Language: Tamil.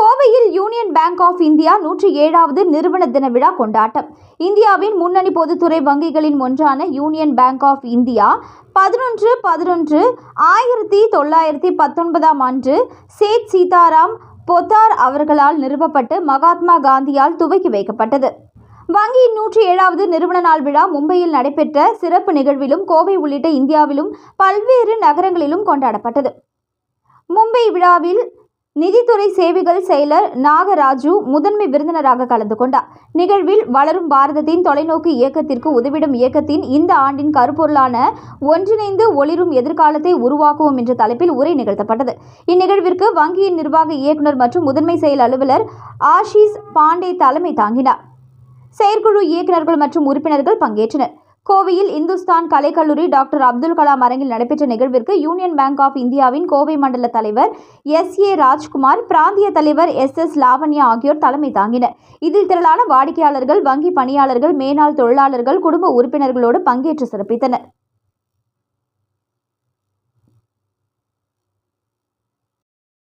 கோவையில் யூனியன் பேங்க் ஆஃப் இந்தியா நூற்றி ஏழாவது நிறுவன தின விழா கொண்டாட்டம். இந்தியாவின் முன்னணி பொதுத்துறை வங்கிகளின் ஒன்றான யூனியன் பேங்க் ஆஃப் இந்தியா பதினொன்று பதினொன்று ஆயிரத்தி தொள்ளாயிரத்தி பத்தொன்பதாம் ஆண்டு சேத் சீதாராம் பொத்தார் அவர்களால் நிறுவப்பட்டு மகாத்மா காந்தியால் துவக்கி வைக்கப்பட்டது. வங்கியின் நூற்றி ஏழாவது நிறுவன நாள் விழா மும்பையில் நடைபெற்ற சிறப்பு நிகழ்விலும் கோவை உள்ளிட்ட இந்தியாவிலும் பல்வேறு நகரங்களிலும் கொண்டாடப்பட்டது. மும்பை விழாவில் நிதித்துறை சேவைகள் செயலர் நாகராஜு முதன்மை விருந்தினராக கலந்து கொண்டார். நிகழ்வில் வளரும் பாரதத்தின் தொலைநோக்கு இயக்கத்திற்கு உதவிடும் இயக்கத்தின் இந்த ஆண்டின் கருப்பொருளான ஒன்றிணைந்து ஒளிரும் எதிர்காலத்தை உருவாக்குவோம் என்ற தலைப்பில் உரை நிகழ்த்தப்பட்டது. இந்நிகழ்விற்கு வங்கியின் நிர்வாக இயக்குனர் மற்றும் முதன்மை செயல் அலுவலர் ஆஷிஷ் பாண்டே தலைமை தாங்கினார். செயற்குழு இயக்குநர்கள் மற்றும் உறுப்பினர்கள் பங்கேற்றனர். கோவையில் இந்துஸ்தான் கலைக்கல்லூரி டாக்டர் அப்துல் கலாம் அரங்கில் நடைபெற்ற நிகழ்விற்கு யூனியன் பேங்க் ஆஃப் இந்தியாவின் கோவை மண்டல தலைவர் எஸ் ஏ ராஜ்குமார் பிராந்திய தலைவர் எஸ் எஸ் லாவண்யா ஆகியோர் தலைமை தாங்கினர். இதில் திரளான வாடிக்கையாளர்கள் வங்கி பணியாளர்கள் மேனாள் தொழிலாளர்கள் குடும்ப உறுப்பினர்களோடு பங்கேற்று சிறப்பித்தனர்.